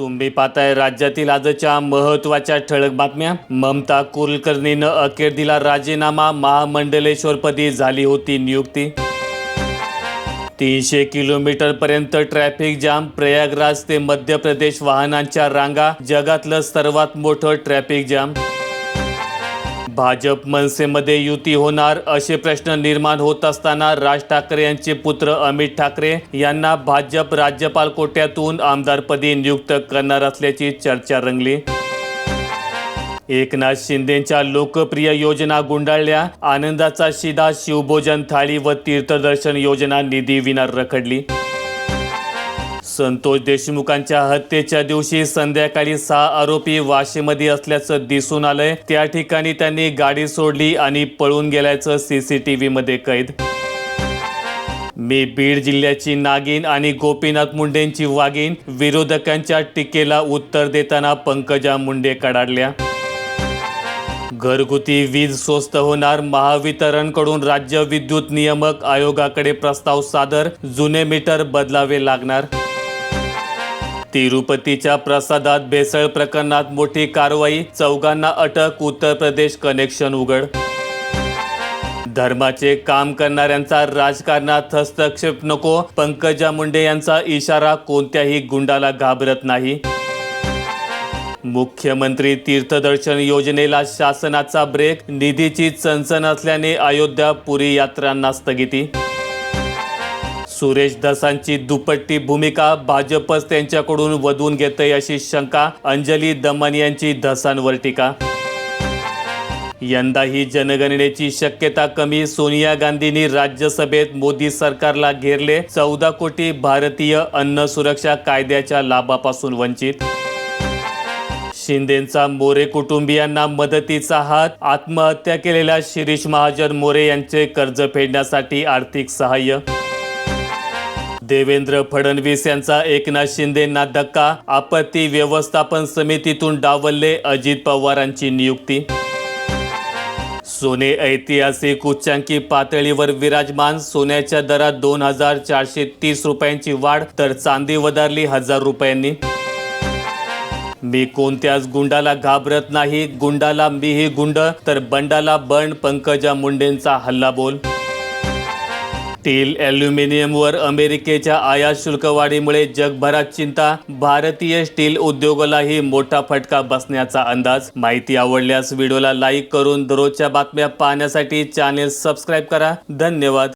तुम्ही पाहताय राज्यातील आजच्या महत्त्वाच्या ठळक बातम्या. ममता कुलकर्णीनं अखेर दिला राजीनामा महामंडलेश्वरपदी झाली होती नियुक्ती. तीनशे किलोमीटर पर्यंत ट्रॅफिक जाम प्रयागराज ते मध्य प्रदेश वाहनांच्या रांगा जगातलं सर्वात मोठं ट्रॅफिक जाम. भाजप मनसेमध्ये युती होणार असे प्रश्न निर्माण होत असताना राज ठाकरे यांचे पुत्र अमित ठाकरे यांना भाजप राज्यपाल कोट्यातून आमदारपदी नियुक्त करणार असल्याची चर्चा रंगली. एकनाथ शिंदेच्या लोकप्रिय योजना गुंडाळल्या. आनंदाचा शिदा शिवभोजन थाळी व तीर्थदर्शन योजना निधी विना रखडली. संतोष देशमुखांच्या हत्येच्या दिवशी संध्याकाळी सहा आरोपी वाशीमध्ये असल्याचं दिसून आलंय. त्या ठिकाणी त्यांनी गाडी सोडली आणि पळून गेल्याचं सीसीटीव्ही मध्ये कैद. मी बीड जिल्ह्याची नागिन आणि गोपीनाथ मुंडेंची वाघीण विरोधकांच्या टीकेला उत्तर देताना पंकजा मुंडे कडाडल्या. घरगुती वीज स्वस्त होणार महावितरणकडून राज्य विद्युत नियामक आयोगाकडे प्रस्ताव सादर. जुने मीटर बदलावे लागणार. तिरुपतीच्या प्रसादात भेसळ प्रकरणात मोठी कारवाई चौघांना अटक उत्तर प्रदेश कनेक्शन उघड. धर्माचे काम करणाऱ्यांचा राजकारणात हस्तक्षेप नको पंकजा मुंडे यांचा इशारा कोणत्याही गुंडाला घाबरत नाही. मुख्यमंत्री तीर्थदर्शन योजनेला शासनाचा ब्रेक निधीची चणचण असल्याने अयोध्या पुरी यात्रांना स्थगिती सुरेश धसांची दुपट्टी भूमिका भाजपच त्यांच्याकडून वधून घेते अशी शंका. अंजली दमन यांची धसांवर टीका. यंदा ही जनगणनेची शक्यता कमी सोनिया गांधींनी राज्यसभेत मोदी सरकारला घेरले. चौदा कोटी भारतीय अन्न सुरक्षा कायद्याच्या लाभापासून वंचित. शिंदेंचा मोरे कुटुंबियांना मदतीचा हात. आत्महत्या केलेल्या शिरीष महाजन मोरे यांचे कर्ज फेडण्यासाठी आर्थिक सहाय्य. देवेंद्र फडणवीस यांचा एकनाथ शिंदेंना धक्का आपत्ती व्यवस्थापन समितीतून डावलले अजित पवारांची नियुक्ती. सोने ऐतिहासिक उच्चांकी पातळीवर विराजमान सोन्याच्या दरात दोन हजार चारशे तीस रुपयांची वाढ तर चांदी वधारली हजार रुपयांनी. मी कोणत्याच गुंडाला घाबरत नाही गुंडाला मीही गुंड तर बंडाला बंड पंकजा मुंडेंचा हल्ला बोल. स्टील ॲल्युमिनियमवर अमेरिकेच्या आयात शुल्कवाढीमुळे जगभरात चिंता भारतीय स्टील उद्योगालाही मोठा फटका बसण्याचा अंदाज. माहिती आवडल्यास व्हिडिओला लाईक करून दररोजच्या बातम्या पाहण्यासाठी चॅनेल सबस्क्राईब करा. धन्यवाद.